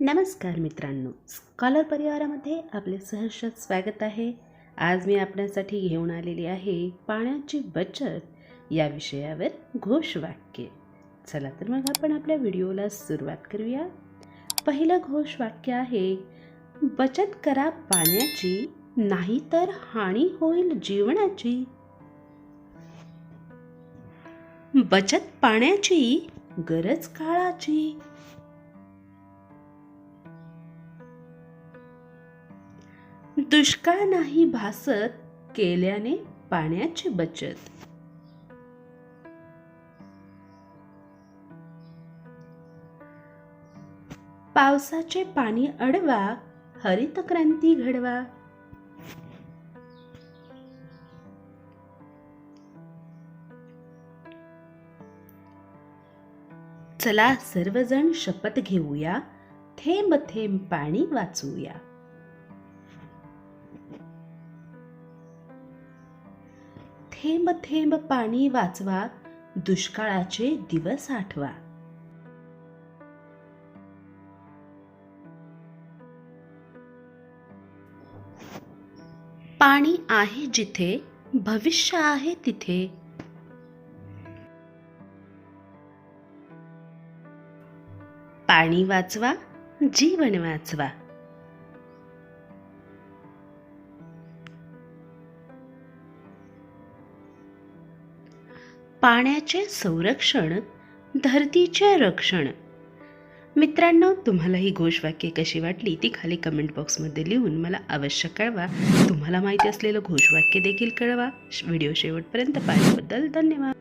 नमस्कार मित्रांनो. स्कॉलर परिवारामध्ये आपले सहर्ष स्वागत आहे. आज मी आपल्यासाठी घेऊन आलेली आहे पाण्याची बचत या विषयावर घोषवाक्य चला तर मग आपण आपल्या व्हिडिओला सुरुवात करूया. पहिलं घोषवाक्य आहे बचत करा पाण्याची नाही तर हानी होईल जीवनाची. बचत पाण्याची गरज काळाची. दुष्काळ नाही भासत केल्याने पाण्याची बचत. पावसाचे पाणी अडवा हरित क्रांती घडवा. चला सर्वजण शपथ घेऊया थेंब थेंब पाणी वाचूया. थेंब थेंब पाणी वाचवा दुष्काळाचे दिवस आठवा. पाणी आहे जिथे भविष्य आहे तिथे. पाणी वाचवा जीवन वाचवा. पाण्याचे संरक्षण धरतीचे रक्षण. मित्रांनो तुम्हाला ही घोषवाक्य कशी वाटली ती खाली कमेंट बॉक्समध्ये लिहून मला अवश्य कळवा. तुम्हाला माहिती असलेलं घोषवाक्य देखील कळवा. व्हिडिओ शेवटपर्यंत पाहिल्याबद्दल धन्यवाद.